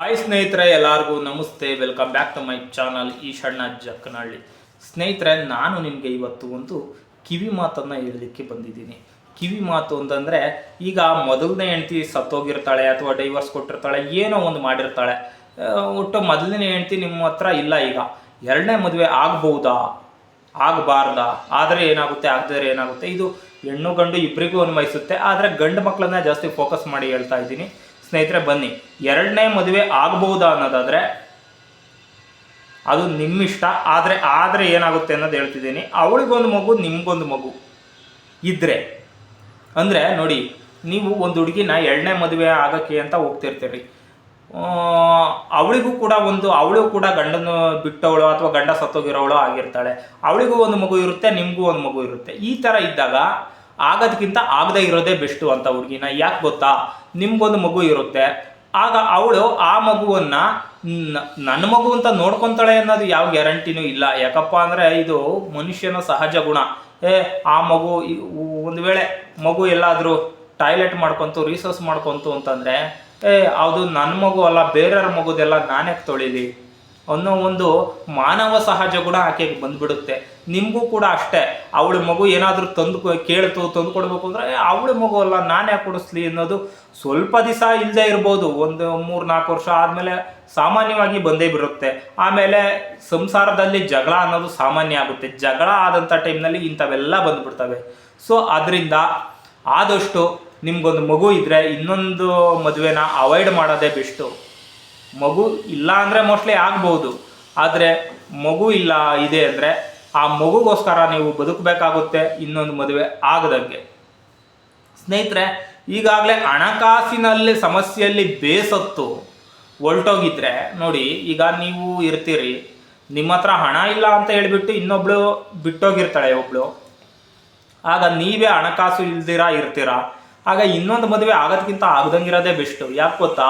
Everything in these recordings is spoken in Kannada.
ಹಾಯ್ ಸ್ನೇಹಿತರೆ, ಎಲ್ಲರಿಗೂ ನಮಸ್ತೆ. Welcome back to my channel Eshanna Jakkanahalli. ಸ್ನೇಹಿತರೆ, ನಾನು ನಿಮಗೆ ಇವತ್ತು ಒಂದು ಕಿವಿ ಮಾತನ್ನು ಹೇಳಲಿಕ್ಕೆ ಬಂದಿದ್ದೀನಿ. ಕಿವಿ ಮಾತು ಅಂತಂದರೆ, ಈಗ ಮೊದಲನೇ ಹೆಂಡ್ತಿ ಸತ್ತೋಗಿರ್ತಾಳೆ ಅಥವಾ ಡೈವರ್ಸ್ ಕೊಟ್ಟಿರ್ತಾಳೆ, ಏನೋ ಒಂದು ಮಾಡಿರ್ತಾಳೆ. ಒಟ್ಟು ಮೊದಲನೇ ಹೆಂಡ್ತಿ ನಿಮ್ಮ ಹತ್ರ ಇಲ್ಲ ಈಗ. ಎರಡನೇ ಮದುವೆ ಆಗ್ಬಹುದಾ? ಆಗಬಾರ್ದಾ? ಆದರೆ ಏನಾಗುತ್ತೆ? ಆಗದರೆ ಏನಾಗುತ್ತೆ? ಇದು ಹೆಣ್ಣು ಗಂಡು ಇಬ್ಬರಿಗೂ ಅನ್ವಯಿಸುತ್ತೆ. ಆದರೆ ಗಂಡು ಮಕ್ಕಳನ್ನ ಜಾಸ್ತಿ ಫೋಕಸ್ ಮಾಡಿ ಹೇಳ್ತಾ ಇದ್ದೀನಿ. ಸ್ನೇಹಿತರೆ, ಬನ್ನಿ. ಎರಡನೇ ಮದುವೆ ಆಗಬಹುದಾ ಅನ್ನೋದಾದರೆ ಅದು ನಿಮ್ಮಿಷ್ಟ, ಆದರೆ ಆದರೆ ಏನಾಗುತ್ತೆ ಅನ್ನೋದು ಹೇಳ್ತಿದ್ದೀನಿ. ಅವಳಿಗೊಂದು ಮಗು, ನಿಮ್ಗೊಂದು ಮಗು ಇದ್ದರೆ ಅಂದರೆ ನೋಡಿ, ನೀವು ಒಂದು ಹುಡುಗಿನ ಎರಡನೇ ಮದುವೆ ಆಗೋಕ್ಕೆ ಅಂತ ಹೋಗ್ತಿರ್ತೀರಿ. ಅವಳಿಗೂ ಕೂಡ ಒಂದು, ಅವಳು ಕೂಡ ಗಂಡನ ಬಿಟ್ಟವಳು ಅಥವಾ ಗಂಡ ಸತ್ತೋಗಿರೋವಳು ಆಗಿರ್ತಾಳೆ. ಅವಳಿಗೂ ಒಂದು ಮಗು ಇರುತ್ತೆ, ನಿಮಗೂ ಒಂದು ಮಗು ಇರುತ್ತೆ. ಈ ಥರ ಇದ್ದಾಗ, ಆಗೋದಕ್ಕಿಂತ ಆಗದೆ ಇರೋದೇ ಬೆಸ್ಟು ಅಂತ ಹುಡುಗಿನ. ಯಾಕೆ ಗೊತ್ತಾ? ನಿಮ್ಗೊಂದು ಮಗು ಇರುತ್ತೆ. ಆಗ ಅವಳು ಆ ಮಗುವನ್ನ ನನ್ನ ಮಗು ಅಂತ ನೋಡ್ಕೊಂತಾಳೆ ಅನ್ನೋದು ಯಾವ ಗ್ಯಾರಂಟಿನೂ ಇಲ್ಲ. ಯಾಕಪ್ಪ ಅಂದರೆ ಇದು ಮನುಷ್ಯನ ಸಹಜ ಗುಣ. ಏ, ಆ ಮಗು ಒಂದು ವೇಳೆ ಮಗು ಎಲ್ಲಾದರೂ ಟಾಯ್ಲೆಟ್ ಮಾಡ್ಕೊಂತು ರೀಸೋರ್ಸ್ ಮಾಡ್ಕೊಂತು ಅಂತಂದರೆ, ಏ, ಅದು ನನ್ನ ಮಗು ಅಲ್ಲ, ಬೇರೆಯವ್ರ ಮಗುದೆಲ್ಲ ನಾನೇ ತೊಳಿಲಿ? ಅನ್ನೋ ಒಂದು ಮಾನವ ಸಹಜ ಗುಣ ಆಕೆಗೆ ಬಂದ್ಬಿಡುತ್ತೆ. ನಿಮಗೂ ಕೂಡ ಅಷ್ಟೇ. ಅವಳ ಮಗು ಏನಾದರೂ ತಂದು ಕೇಳ್ತು, ತಂದು ಕೊಡಬೇಕು ಅಂದರೆ ಅವಳ ಮಗು ಅಲ್ಲ, ನಾನು ಕೊಡಿಸ್ಲಿ? ಅನ್ನೋದು ಸ್ವಲ್ಪ ದಿವಸ ಇಲ್ಲದೆ ಇರ್ಬೋದು. ಒಂದು ಮೂರು ನಾಲ್ಕು ವರ್ಷ ಆದಮೇಲೆ ಸಾಮಾನ್ಯವಾಗಿ ಬಂದೇ ಬಿರುತ್ತೆ ಆಮೇಲೆ ಸಂಸಾರದಲ್ಲಿ ಜಗಳ ಅನ್ನೋದು ಸಾಮಾನ್ಯ ಆಗುತ್ತೆ. ಜಗಳ ಆದಂಥ ಟೈಮ್ನಲ್ಲಿ ಇಂಥವೆಲ್ಲ ಬಂದ್ಬಿಡ್ತವೆ. ಸೊ ಅದರಿಂದ ಆದಷ್ಟು ನಿಮಗೊಂದು ಮಗು ಇದ್ದರೆ ಇನ್ನೊಂದು ಮದುವೆನ ಅವಾಯ್ಡ್ ಮಾಡೋದೇ ಬೆಸ್ಟು. ಮಗು ಇಲ್ಲ ಅಂದರೆ ಮೋಸ್ಟ್ಲಿ ಆಗ್ಬೋದು. ಆದರೆ ಮಗು ಇಲ್ಲ, ಇದೆ ಅಂದರೆ ಆ ಮಗುಗೋಸ್ಕರ ನೀವು ಬದುಕಬೇಕಾಗುತ್ತೆ ಇನ್ನೊಂದು ಮದುವೆ ಆಗದಂಗೆ. ಸ್ನೇಹಿತರೆ, ಈಗಾಗಲೇ ಹಣಕಾಸಿನಲ್ಲಿ ಸಮಸ್ಯೆಯಲ್ಲಿ ಬೇಸತ್ತು, ಹೊಲ್ಟೋಗಿದ್ರೆ ನೋಡಿ, ಈಗ ನೀವು ಇರ್ತೀರಿ, ನಿಮ್ಮ ಹತ್ರ ಹಣ ಇಲ್ಲ ಅಂತ ಹೇಳಿಬಿಟ್ಟು ಇನ್ನೊಬ್ಳು ಬಿಟ್ಟೋಗಿರ್ತಾಳೆ ಒಬ್ಳು. ಆಗ ನೀವೇ ಹಣಕಾಸು ಇಲ್ದಿರಾ ಇರ್ತೀರಾ? ಆಗ ಇನ್ನೊಂದು ಮದುವೆ ಆಗೋದಕ್ಕಿಂತ ಆಗದಂಗಿರೋದೇ ಬೆಸ್ಟು. ಯಾಕೆ ಗೊತ್ತಾ?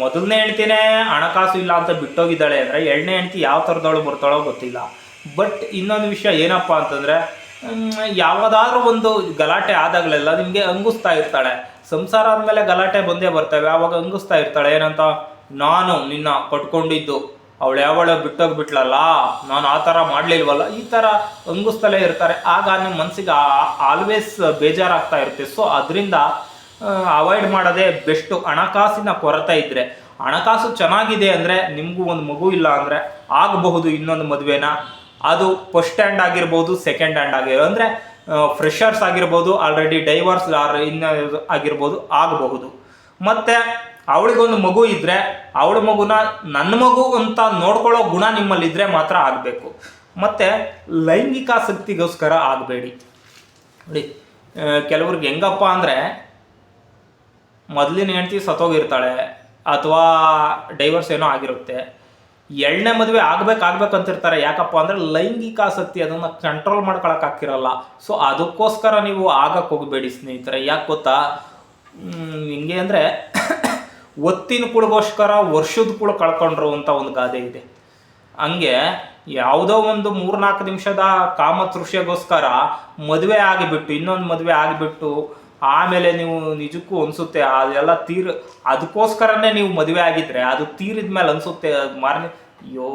ಮೊದಲನೇ ಹೆಂಡ್ತಿನೇ ಹಣಕಾಸು ಇಲ್ಲ ಅಂತ ಬಿಟ್ಟೋಗಿದ್ದಾಳೆ ಅಂದರೆ ಎರಡನೇ ಹೆಂಡ್ತಿ ಯಾವ ಥರದವಳು ಬರ್ತಾಳೋ ಗೊತ್ತಿಲ್ಲ. ಬಟ್ ಇನ್ನೊಂದು ವಿಷಯ ಏನಪ್ಪ ಅಂತಂದರೆ ಯಾವುದಾದ್ರೂ ಒಂದು ಗಲಾಟೆ ಆದಾಗಲೆಲ್ಲ ನಿಮಗೆ ಅಂಗಿಸ್ತಾ ಇರ್ತಾಳೆ. ಸಂಸಾರ ಆದಮೇಲೆ ಗಲಾಟೆ ಬಂದೇ ಬರ್ತವೆ, ಆವಾಗ ಅಂಗಿಸ್ತಾ ಇರ್ತಾಳೆ. ಏನಂತ? ನಾನು ನಿನ್ನ ಕಟ್ಕೊಂಡಿದ್ದು ಅವಳು ಯಾವಳ ಬಿಟ್ಟೋಗ್ಬಿಟ್ಲಲ್ಲ, ನಾನು ಆ ಥರ ಮಾಡಲಿಲ್ವಲ್ಲ, ಈ ಥರ ಅಂಗಿಸ್ತಲೇ ಇರ್ತಾರೆ. ಆಗ ನಿಮ್ಮ ಮನಸ್ಸಿಗೆ ಆಲ್ವೇಸ್ ಬೇಜಾರಾಗ್ತಾ ಇರುತ್ತೆ. ಸೊ ಅದರಿಂದ ಅವಾಯ್ಡ್ ಮಾಡೋದೇ ಬೆಸ್ಟು ಹಣಕಾಸಿನ ಕೊರತೆ ಇದ್ದರೆ ಹಣಕಾಸು ಚೆನ್ನಾಗಿದೆ ಅಂದರೆ ನಿಮಗೂ ಒಂದು ಮಗು ಇಲ್ಲ ಅಂದರೆ ಆಗಬಹುದು ಇನ್ನೊಂದು ಮದುವೆನ. ಅದು ಫಸ್ಟ್ ಹ್ಯಾಂಡ್ ಆಗಿರ್ಬೋದು ಸೆಕೆಂಡ್ ಹ್ಯಾಂಡ್ ಆಗಿರೋ ಅಂದರೆ ಫ್ರೆಷರ್ಸ್ ಆಗಿರ್ಬೋದು ಆಲ್ರೆಡಿ ಡೈವರ್ಸ್ ಇನ್ನು ಆಗಿರ್ಬೋದು, ಆಗಬಹುದು. ಮತ್ತು ಅವಳಿಗೊಂದು ಮಗು ಇದ್ದರೆ ಅವಳ ಮಗುನ ನನ್ನ ಮಗು ಅಂತ ನೋಡ್ಕೊಳ್ಳೋ ಗುಣ ನಿಮ್ಮಲ್ಲಿದ್ದರೆ ಮಾತ್ರ ಆಗಬೇಕು. ಮತ್ತು ಲೈಂಗಿಕಾಸಕ್ತಿಗೋಸ್ಕರ ಆಗಬೇಡಿ. ನೋಡಿ ಕೆಲವ್ರಿಗೆ ಹೆಂಗಪ್ಪ ಅಂದರೆ ಮೊದಲಿನ ಹೆಂಡತಿ ಸತ್ತೋಗಿರ್ತಾಳೆ ಅಥವಾ ಡೈವರ್ಸ್ ಏನೋ ಆಗಿರುತ್ತೆ ಎರಡನೇ ಮದುವೆ ಆಗ್ಬೇಕು ಆಗ್ಬೇಕು ಅಂತಿರ್ತಾರೆ ಯಾಕಪ್ಪ ಅಂದರೆ ಲೈಂಗಿಕಾಸಕ್ತಿ ಅದನ್ನು ಕಂಟ್ರೋಲ್ ಮಾಡ್ಕೊಳಕ್ಕಾಗ್ತಿರಲ್ಲ ಸೊ ಅದಕ್ಕೋಸ್ಕರ ನೀವು ಆಗಕ್ಕೆ ಹೋಗಬೇಡಿ ಸ್ನೇಹಿತರೆ. ಯಾಕೆ ಗೊತ್ತಾ? ಹಿಂಗೆ ಅಂದರೆ ಒತ್ತಿನ ಕುಳಗೋಸ್ಕರ ವರ್ಷದ ಕುಳ ಕಳ್ಕೊಂಡ್ರು ಅಂತ ಒಂದು ಗಾದೆ ಇದೆ. ಹಂಗೆ ಯಾವುದೋ ಒಂದು ಮೂರ್ನಾಲ್ಕು ನಿಮಿಷದ ಕಾಮತೃಷ್ಯಗೋಸ್ಕರ ಮದುವೆ ಆಗಿಬಿಟ್ಟು, ಇನ್ನೊಂದು ಮದುವೆ ಆಗಿಬಿಟ್ಟು ಆಮೇಲೆ ನೀವು ನಿಜಕ್ಕೂ ಅನಿಸುತ್ತೆ, ಅದೆಲ್ಲ ತೀರ್ ಅದಕ್ಕೋಸ್ಕರನೇ ನೀವು ಮದುವೆ ಆಗಿದ್ರೆ ಅದು ತೀರಿದ ಮೇಲೆ ಅನಿಸುತ್ತೆ ಅದು ಮಾರನೇ, ಅಯ್ಯೋ,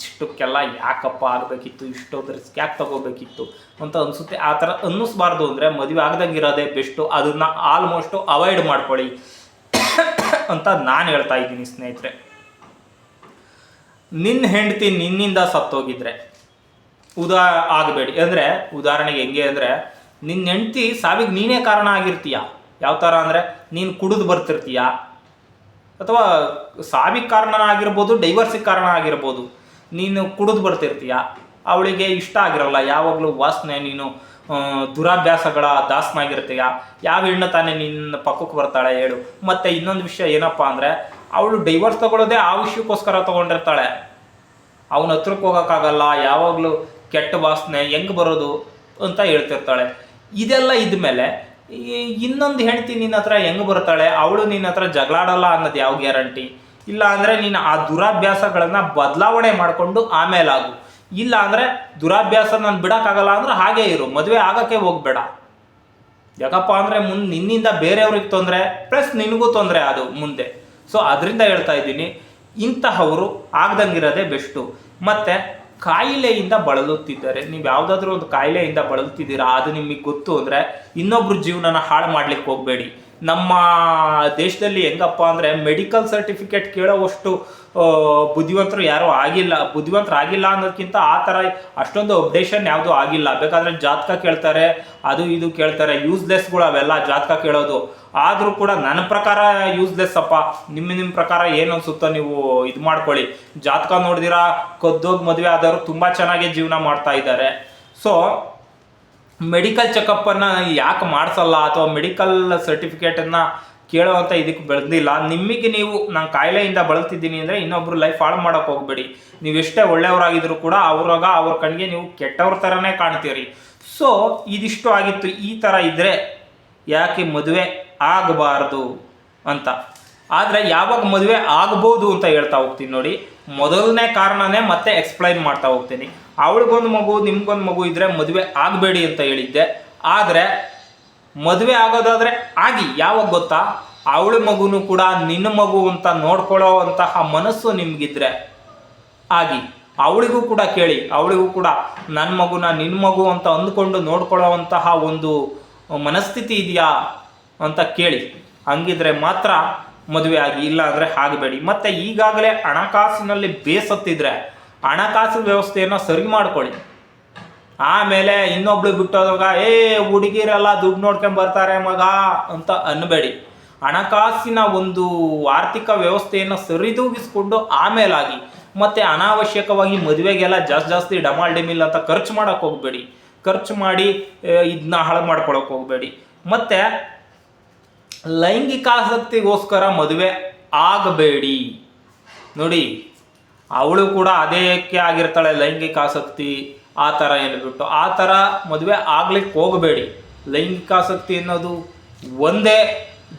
ಇಷ್ಟಕ್ಕೆಲ್ಲ ಯಾಕಪ್ಪ ಆಗಬೇಕಿತ್ತು, ಇಷ್ಟೊಂದು ರಿಸ್ಕ್ ಯಾಕೆ ತಗೋಬೇಕಿತ್ತು ಅಂತ ಅನಿಸುತ್ತೆ. ಆ ಥರ ಅನ್ನಿಸ್ಬಾರ್ದು ಅಂದರೆ ಮದುವೆ ಆಗ್ದಂಗಿರೋದೇ ಬೆಸ್ಟು, ಅದನ್ನು ಆಲ್ಮೋಸ್ಟು ಅವಾಯ್ಡ್ ಮಾಡ್ಕೊಳ್ಳಿ ಅಂತ ನಾನು ಹೇಳ್ತಾ ಇದ್ದೀನಿ ಸ್ನೇಹಿತರೆ. ನಿನ್ನ ಹೆಂಡತಿ ನಿನ್ನಿಂದ ಸತ್ತೋಗಿದ್ರೆ, ಉದಾ, ಆಗಬೇಡಿ. ಅಂದರೆ ಉದಾಹರಣೆಗೆ ಹೆಂಗೆ ಅಂದರೆ ನಿನ್ನ ಹೆಂಡ್ತಿ ಸಾವಿಗೆ ನೀನೇ ಕಾರಣ ಆಗಿರ್ತೀಯ. ಯಾವ ಥರ ಅಂದರೆ ನೀನು ಕುಡಿದು ಬರ್ತಿರ್ತೀಯ. ಅಥವಾ ಸಾವಿಗೆ ಕಾರಣ ಆಗಿರ್ಬೋದು ಡೈವರ್ಸಿಗೆ ಕಾರಣ ಆಗಿರ್ಬೋದು ನೀನು ಕುಡಿದು ಬರ್ತಿರ್ತೀಯ. ಅವಳಿಗೆ ಇಷ್ಟ ಆಗಿರಲ್ಲ, ಯಾವಾಗಲೂ ವಾಸನೆ ನೀನು ದುರಾಭ್ಯಾಸಗಳ ದಾಸನಾಗಿರ್ತೀಯ. ಯಾವ ಹೆಣ್ಣು ತಾನೇ ನಿನ್ನ ಪಕ್ಕಕ್ಕೆ ಬರ್ತಾಳೆ ಹೇಳು. ಮತ್ತು ಇನ್ನೊಂದು ವಿಷಯ ಏನಪ್ಪ ಅಂದರೆ, ಅವಳು ಡೈವರ್ಸ್ ತಗೊಳ್ಳೋದೇ ಆ ವಿಷಯಕ್ಕೋಸ್ಕರ ತೊಗೊಂಡಿರ್ತಾಳೆ. ಅವನ ಹತ್ರಕ್ಕೆ ಹೋಗೋಕ್ಕಾಗಲ್ಲ, ಯಾವಾಗಲೂ ಕೆಟ್ಟ ವಾಸನೆ, ಹೆಂಗೆ ಬರೋದು ಅಂತ ಹೇಳ್ತಿರ್ತಾಳೆ. ಇದೆಲ್ಲ ಇದ್ಮೇಲೆ ಇನ್ನೊಂದು ಹೆಂಡತಿ ನಿನ್ನ ಹತ್ರ ಹೆಂಗೆ ಬರ್ತಾಳೆ, ಅವಳು ನಿನ್ನ ಹತ್ರ ಜಗಳಾಡಲ್ಲ ಅನ್ನೋದು ಯಾವ ಗ್ಯಾರಂಟಿ? ಇಲ್ಲ ಅಂದರೆ ನೀನು ಆ ದುರಾಭ್ಯಾಸಗಳನ್ನು ಬದಲಾವಣೆ ಮಾಡಿಕೊಂಡು ಆಮೇಲೆ ಆಗು. ಇಲ್ಲ ಅಂದರೆ ದುರಾಭ್ಯಾಸ ನಾನು ಬಿಡೋಕ್ಕಾಗಲ್ಲ ಅಂದ್ರೆ ಹಾಗೇ ಇರು, ಮದುವೆ ಆಗೋಕ್ಕೆ ಹೋಗಬೇಡ. ಯಾಕಪ್ಪ ಅಂದರೆ ಮುಂದೆ ನಿನ್ನಿಂದ ಬೇರೆಯವ್ರಿಗೆ ತೊಂದರೆ, ಪ್ಲಸ್ ನಿನಗೂ ತೊಂದರೆ ಅದು ಮುಂದೆ. ಸೊ ಅದರಿಂದ ಹೇಳ್ತಾ ಇದ್ದೀನಿ, ಇಂತಹವರು ಆಗ್ದಂಗಿರೋದೇ ಬೆಸ್ಟು. ಮತ್ತೆ ಕಾಯಿಲೆಯಿಂದ ಬಳಲುತ್ತಿದ್ದಾರೆ. ನೀವು ಯಾವುದಾದ್ರೂ ಒಂದು ಕಾಯಿಲೆಯಿಂದ ಬಳಲುತ್ತಿದ್ದೀರಾ, ಅದು ನಿಮಗೆ ಗೊತ್ತು ಅಂದರೆ ಇನ್ನೊಬ್ರ ಜೀವನನ ಹಾಳು ಮಾಡ್ಲಿಕ್ಕೆ ಹೋಗಬೇಡಿ. ನಮ್ಮ ದೇಶದಲ್ಲಿ ಹೆಂಗಪ್ಪ ಅಂದರೆ ಮೆಡಿಕಲ್ ಸರ್ಟಿಫಿಕೇಟ್ ಕೇಳೋವಷ್ಟು ಬುದ್ಧಿವಂತರು ಯಾರೂ ಆಗಿಲ್ಲ. ಬುದ್ಧಿವಂತರು ಆಗಿಲ್ಲ ಅನ್ನೋದಕ್ಕಿಂತ ಆ ಥರ ಅಷ್ಟೊಂದು ಅಪ್ಡೇಷನ್ ಯಾವುದೂ ಆಗಿಲ್ಲ. ಬೇಕಾದರೆ ಜಾತಕ ಕೇಳ್ತಾರೆ, ಅದು ಇದು ಕೇಳ್ತಾರೆ ಯೂಸ್ಲೆಸ್ಗಳು ಅವೆಲ್ಲ ಜಾತಕ ಕೇಳೋದು. ಆದರೂ ಕೂಡ ನನ್ನ ಪ್ರಕಾರ ಯೂಸ್ಲೆಸ್ ಅಪ್ಪ. ನಿಮ್ಮ ನಿಮ್ಮ ಪ್ರಕಾರ ಏನು ಅನ್ಸುತ್ತೋ ನೀವು ಇದು ಮಾಡ್ಕೊಳ್ಳಿ. ಜಾತಕ ನೋಡಿದಿರಾ, ಕದ್ದೋಗಿ ಮದುವೆ ಆದವರು ತುಂಬ ಚೆನ್ನಾಗಿ ಜೀವನ ಮಾಡ್ತಾ ಇದ್ದಾರೆ. ಸೊ ಮೆಡಿಕಲ್ ಚೆಕಪ್ಪನ್ನು ಯಾಕೆ ಮಾಡಿಸಲ್ಲ ಅಥವಾ ಮೆಡಿಕಲ್ ಸರ್ಟಿಫಿಕೇಟನ್ನು ಕೇಳುವಂಥ ಇದಕ್ಕೆ ಬೆಳೆದಿಲ್ಲ ನಿಮಗೆ ನೀವು ನಾನು ಕಾಯಿಲೆಯಿಂದ ಬಳಲ್ತಿದ್ದೀನಿ ಅಂದರೆ ಇನ್ನೊಬ್ಬರು ಲೈಫ್ ಹಾಳು ಮಾಡೋಕೆ ಹೋಗಬೇಡಿ. ನೀವು ಎಷ್ಟೇ ಒಳ್ಳೆಯವರಾಗಿದ್ದರೂ ಕೂಡ ಅವ್ರಾಗ ಅವ್ರ ಕಣ್ಣಿಗೆ ನೀವು ಕೆಟ್ಟವ್ರ ಥರನೇ ಕಾಣ್ತೀರಿ. ಸೊ ಇದಿಷ್ಟು ಆಗಿತ್ತು. ಈ ಥರ ಇದ್ದರೆ ಯಾಕೆ ಮದುವೆ ಆಗಬಾರ್ದು ಅಂತ. ಆದರೆ ಯಾವಾಗ ಮದುವೆ ಆಗ್ಬೋದು ಅಂತ ಹೇಳ್ತಾ ಹೋಗ್ತೀನಿ ನೋಡಿ. ಮೊದಲನೇ ಕಾರಣನೇ ಮತ್ತೆ ಎಕ್ಸ್ಪ್ಲೈನ್ ಮಾಡ್ತಾ ಹೋಗ್ತೀನಿ. ಅವಳಿಗೊಂದು ಮಗು, ನಿಮ್ಗೊಂದು ಮಗು ಇದ್ದರೆ ಮದುವೆ ಆಗಬೇಡಿ ಅಂತ ಹೇಳಿದ್ದೆ. ಆದರೆ ಮದುವೆ ಆಗೋದಾದರೆ ಆಗಿ, ಯಾವಾಗ ಗೊತ್ತಾ? ಅವಳ ಮಗುನು ಕೂಡ ನಿನ್ನ ಮಗು ಅಂತ ನೋಡ್ಕೊಳ್ಳೋ ಅಂತಹ ಮನಸ್ಸು ನಿಮಗಿದ್ರೆ ಆಗಿ, ಅವಳಿಗೂ ಕೂಡ ಕೇಳಿ, ಅವಳಿಗೂ ಕೂಡ ನನ್ನ ಮಗುನ ನಿನ್ನ ಮಗು ಅಂತ ಅಂದ್ಕೊಂಡು ನೋಡ್ಕೊಳ್ಳೋವಂತಹ ಒಂದು ಮನಸ್ಥಿತಿ ಇದೆಯಾ ಅಂತ ಕೇಳಿ. ಹಂಗಿದ್ರೆ ಮಾತ್ರ ಮದುವೆ ಆಗಿ ಇಲ್ಲ ಅಂದರೆ ಆಗಬೇಡಿ. ಮತ್ತು ಈಗಾಗಲೇ ಹಣಕಾಸಿನಲ್ಲಿ ಬೇಸತ್ತಿದ್ರೆ ಹಣಕಾಸು ವ್ಯವಸ್ಥೆಯನ್ನು ಸರಿ ಮಾಡ್ಕೊಳ್ಳಿ. ಆಮೇಲೆ ಇನ್ನೊಬ್ಳು ಬಿಟ್ಟೋದಾಗ, ಏ, ಹುಡುಗಿರೆಲ್ಲ ದುಡ್ಡು ನೋಡ್ಕೊಂಡು ಬರ್ತಾರೆ ಮಗ ಅಂತ ಅನ್ನಬೇಡಿ. ಹಣಕಾಸಿನ ಒಂದು ಆರ್ಥಿಕ ವ್ಯವಸ್ಥೆಯನ್ನು ಸರಿದೂಗಿಸ್ಕೊಂಡು ಆಮೇಲಾಗಿ, ಮತ್ತೆ ಅನಾವಶ್ಯಕವಾಗಿ ಮದುವೆಗೆಲ್ಲ ಜಾಸ್ತಿ ಜಾಸ್ತಿ ಡಮಾಲ್ ಡಿಮಿಲ್ ಅಂತ ಖರ್ಚು ಮಾಡೋಕೆ ಹೋಗಬೇಡಿ. ಖರ್ಚು ಮಾಡಿ ಇದನ್ನ ಹಾಳು ಮಾಡ್ಕೊಳಕ್ಕೆ ಹೋಗಬೇಡಿ. ಮತ್ತೆ ಲೈಂಗಿಕ ಆಸಕ್ತಿಗೋಸ್ಕರ ಮದುವೆ ಆಗಬೇಡಿ. ನೋಡಿ ಅವಳು ಕೂಡ ಅದೇಕ್ಕೆ ಆಗಿರ್ತಾಳೆ ಲೈಂಗಿಕ ಆಸಕ್ತಿ ಆ ಥರ ಹೇಳ್ಬಿಟ್ಟು ಆ ಥರ ಮದುವೆ ಆಗ್ಲಿಕ್ಕೆ ಹೋಗಬೇಡಿ. ಲೈಂಗಿಕ ಆಸಕ್ತಿ ಅನ್ನೋದು ಒಂದೇ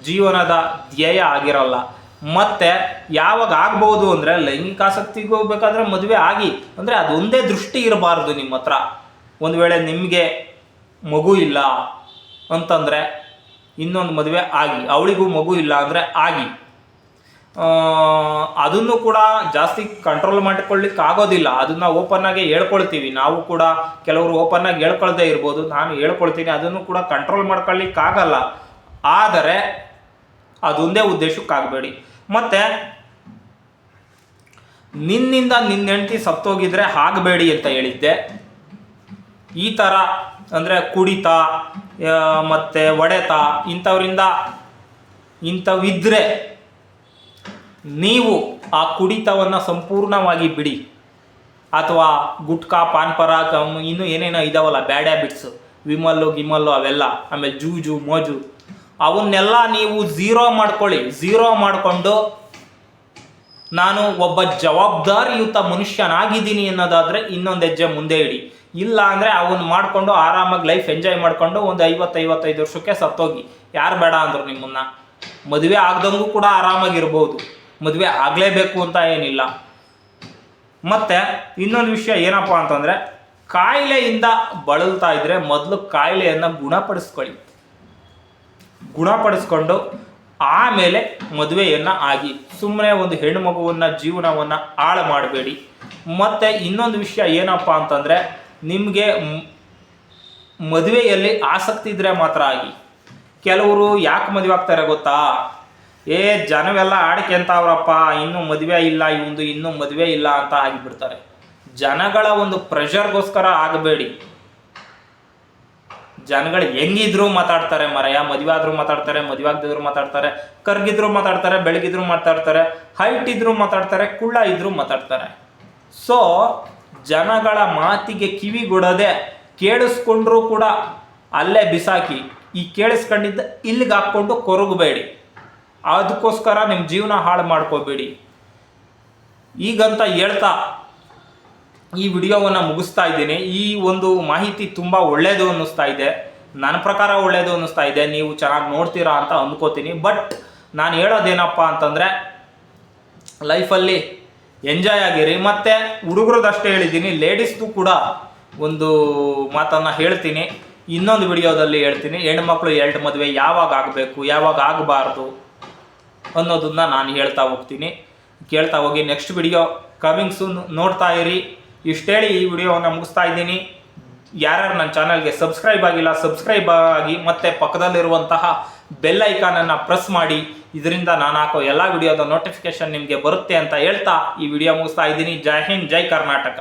ಜೀವನದ ಧ್ಯೇಯ ಆಗಿರಲ್ಲ. ಮತ್ತೆ ಯಾವಾಗ ಆಗ್ಬೋದು ಅಂದರೆ ಲೈಂಗಿಕ ಆಸಕ್ತಿಗೆ ಹೋಗ್ಬೇಕಾದ್ರೆ ಮದುವೆ ಆಗಿ, ಅಂದರೆ ಅದೊಂದೇ ದೃಷ್ಟಿ ಇರಬಾರ್ದು ನಿಮ್ಮ ಹತ್ರ. ಒಂದು ವೇಳೆ ನಿಮಗೆ ಮಗು ಇಲ್ಲ ಅಂತಂದರೆ ಇನ್ನೊಂದು ಮದುವೆ ಆಗಿ, ಅವಳಿಗೂ ಮಗು ಇಲ್ಲ ಅಂದರೆ ಆಗಿ. ಅದನ್ನು ಕೂಡ ಜಾಸ್ತಿ ಕಂಟ್ರೋಲ್ ಮಾಡಿಕೊಳ್ಳಿಕ್ಕೆ ಆಗೋದಿಲ್ಲ ಅದನ್ನು ಓಪನ್ ಆಗಿ ಹೇಳ್ಕೊಳ್ತೀವಿ. ನಾವು ಕೂಡ ಕೆಲವರು ಓಪನ್ ಆಗಿ ಹೇಳ್ಕೊಳ್ದೇ ಇರ್ಬೋದು. ನಾನು ಹೇಳ್ಕೊಳ್ತೀನಿ. ಅದನ್ನು ಕೂಡ ಕಂಟ್ರೋಲ್ ಮಾಡ್ಕೊಳ್ಳಿಕ್ಕೆ ಆಗಲ್ಲ ಆದರೆ ಅದೊಂದೇ ಉದ್ದೇಶಕ್ಕಾಗಬೇಡಿ. ಮತ್ತೆ ನಿನ್ನಿಂದ ನಿನ್ನ ಹೆಂಡತಿ ಸತ್ತೋಗಿದ್ರೆ ಆಗಬೇಡಿ ಅಂತ ಹೇಳಿದ್ದೆ. ಈ ಥರ ಅಂದರೆ ಕುಡಿತ ಮತ್ತು ಒಡೆತ ಇಂಥವರಿಂದ ಇಂಥವಿದ್ರೆ ನೀವು ಆ ಕುಡಿತವನ್ನು ಸಂಪೂರ್ಣವಾಗಿ ಬಿಡಿ. ಅಥವಾ ಗುಟ್ಕಾ, ಪಾನ್ಪರ ಕಮ್ ಇನ್ನೂ ಏನೇನೋ ಇದಾವಲ್ಲ, ಬ್ಯಾಡ್ ಹ್ಯಾಬಿಟ್ಸು, ವಿಮಲ್ಲು, ಗಿಮಲ್ಲು, ಅವೆಲ್ಲ, ಆಮೇಲೆ ಜೂಜು, ಮೋಜು, ಅವನ್ನೆಲ್ಲ ನೀವು ಝೀರೋ ಮಾಡ್ಕೊಳ್ಳಿ. ಝೀರೋ ಮಾಡಿಕೊಂಡು ನಾನು ಒಬ್ಬ ಜವಾಬ್ದಾರಿಯುತ ಮನುಷ್ಯನಾಗಿದ್ದೀನಿ ಅನ್ನೋದಾದರೆ ಇನ್ನೊಂದು ಹೆಜ್ಜೆ ಮುಂದೆ ಇಡಿ. ಇಲ್ಲ ಅಂದರೆ ಅವನ್ನ ಮಾಡಿಕೊಂಡು ಆರಾಮಾಗಿ ಲೈಫ್ ಎಂಜಾಯ್ ಮಾಡಿಕೊಂಡು ಒಂದು ಐವತ್ತು ಐವತ್ತೈದು ವರ್ಷಕ್ಕೆ ಸತ್ತೋಗಿ. ಯಾರು ಬೇಡ ಅಂದರು ನಿಮ್ಮನ್ನ? ಮದುವೆ ಆಗ್ದಂಗೂ ಕೂಡ ಆರಾಮಾಗಿರ್ಬೋದು. ಮದುವೆ ಆಗಲೇಬೇಕು ಅಂತ ಏನಿಲ್ಲ. ಮತ್ತು ಇನ್ನೊಂದು ವಿಷಯ ಏನಪ್ಪ ಅಂತಂದರೆ, ಕಾಯಿಲೆಯಿಂದ ಬಳಲ್ತಾ ಇದ್ದರೆ ಮೊದಲು ಕಾಯಿಲೆಯನ್ನು ಗುಣಪಡಿಸ್ಕೊಳ್ಳಿ. ಗುಣಪಡಿಸ್ಕೊಂಡು ಆಮೇಲೆ ಮದುವೆಯನ್ನು ಆಗಿ ಸುಮ್ಮನೆ ಒಂದು ಹೆಣ್ಣು ಮಗುವನ್ನು ಜೀವನವನ್ನು ಹಾಳು ಮಾಡಬೇಡಿ. ಮತ್ತು ಇನ್ನೊಂದು ವಿಷಯ ಏನಪ್ಪ ಅಂತಂದರೆ, ನಿಮಗೆ ಮದುವೆಯಲ್ಲಿ ಆಸಕ್ತಿ ಇದ್ದರೆ ಮಾತ್ರ ಆಗಿ. ಕೆಲವರು ಯಾಕೆ ಮದುವೆ ಆಗ್ತಾರೆ ಗೊತ್ತಾ? ಏ, ಜನವೆಲ್ಲ ಆಡ್ಕೊಂತಾವ್ರಪ್ಪ ಇನ್ನೂ ಮದುವೆ ಇಲ್ಲ, ಇವೊಂದು ಇನ್ನೂ ಮದುವೆ ಇಲ್ಲ ಅಂತ ಆಗಿಬಿಡ್ತಾರೆ. ಜನಗಳ ಒಂದು ಪ್ರೆಷರ್ಗೋಸ್ಕರ ಆಗಬೇಡಿ. ಜನಗಳು ಹೆಂಗಿದ್ರು ಮಾತಾಡ್ತಾರೆ ಮರೆಯ, ಮದುವೆ ಆದ್ರೂ ಮಾತಾಡ್ತಾರೆ, ಮದುವೆ ಆಗದಿದ್ರು ಮಾತಾಡ್ತಾರೆ, ಕರ್ಗಿದ್ರು ಮಾತಾಡ್ತಾರೆ, ಬೆಳಗಿದ್ರು ಮಾತಾಡ್ತಾರೆ ಹೈಟ್ ಇದ್ರು ಮಾತಾಡ್ತಾರೆ, ಕುಳ್ಳ ಇದ್ರು ಮಾತಾಡ್ತಾರೆ. ಸೊ ಜನಗಳ ಮಾತಿಗೆ ಕಿವಿಗೊಡದೆ ಕೇಳಿಸ್ಕೊಂಡ್ರೂ ಕೂಡ ಅಲ್ಲೇ ಬಿಸಾಕಿ, ಈ ಕೇಳಿಸ್ಕೊಂಡಿದ್ದ ಇಲ್ಲಿಗೆ ಹಾಕ್ಕೊಂಡು ಕೊರಗಬೇಡಿ. ಅದಕ್ಕೋಸ್ಕರ ನಿಮ್ಮ ಜೀವನ ಹಾಳು ಮಾಡ್ಕೋಬೇಡಿ. ಈಗಂತ ಹೇಳ್ತಾ ಈ ವಿಡಿಯೋವನ್ನು ಮುಗಿಸ್ತಾ ಇದ್ದೀನಿ. ಈ ಒಂದು ಮಾಹಿತಿ ತುಂಬ ಒಳ್ಳೆಯದು ಅನ್ನಿಸ್ತಾ ಇದೆ. ನನ್ನ ಪ್ರಕಾರ ಒಳ್ಳೆಯದು ಅನ್ನಿಸ್ತಾ ಇದೆ. ನೀವು ಚೆನ್ನಾಗಿ ನೋಡ್ತೀರಾ ಅಂತ ಅಂದ್ಕೋತೀನಿ. ಬಟ್ ನಾನು ಹೇಳೋದೇನಪ್ಪ ಅಂತಂದರೆ, ಲೈಫಲ್ಲಿ ಎಂಜಾಯ್ ಆಗಿರಿ. ಮತ್ತು ಹುಡುಗರದಷ್ಟೇ ಹೇಳಿದ್ದೀನಿ. ಲೇಡೀಸ್ದು ಕೂಡ ಒಂದು ಮಾತನ್ನು ಹೇಳ್ತೀನಿ. ಇನ್ನೊಂದು ವಿಡಿಯೋದಲ್ಲಿ ಹೇಳ್ತೀನಿ. ಹೆಣ್ಮಕ್ಳು ಎರಡು ಮದುವೆ ಯಾವಾಗ ಆಗಬೇಕು, ಯಾವಾಗ ಆಗಬಾರ್ದು ಅನ್ನೋದನ್ನ ನಾನು ಹೇಳ್ತಾ ಹೋಗ್ತೀನಿ. ಕೇಳ್ತಾ ಹೋಗಿ ನೆಕ್ಸ್ಟ್ ವಿಡಿಯೋ ಕಮಿಂಗ್ ಸೂನ್ ನೋಡ್ತಾ ಇರಿ. ಇಷ್ಟೇಳಿ ಈ ವಿಡಿಯೋವನ್ನು ಮುಗಿಸ್ತಾ ಇದ್ದೀನಿ. ಯಾರ್ಯಾರು ನನ್ನ ಚಾನಲ್ಗೆ ಸಬ್ಸ್ಕ್ರೈಬ್ ಆಗಿಲ್ಲ ಸಬ್ಸ್ಕ್ರೈಬ್ ಆಗಿ ಮತ್ತೆ ಪಕ್ಕದಲ್ಲಿರುವಂತಹ ಬೆಲ್ ಐಕಾನನ್ನು ಪ್ರೆಸ್ ಮಾಡಿ. ಇದರಿಂದ ನಾನು ಹಾಕೋ ಎಲ್ಲ ವಿಡಿಯೋದ ನೋಟಿಫಿಕೇಶನ್ ನಿಮಗೆ ಬರುತ್ತೆ ಅಂತ ಹೇಳ್ತಾ ಈ ವಿಡಿಯೋ ಮುಗಿಸ್ತಾ ಇದ್ದೀನಿ. ಜೈ ಹಿಂದ್, ಜೈ ಕರ್ನಾಟಕ.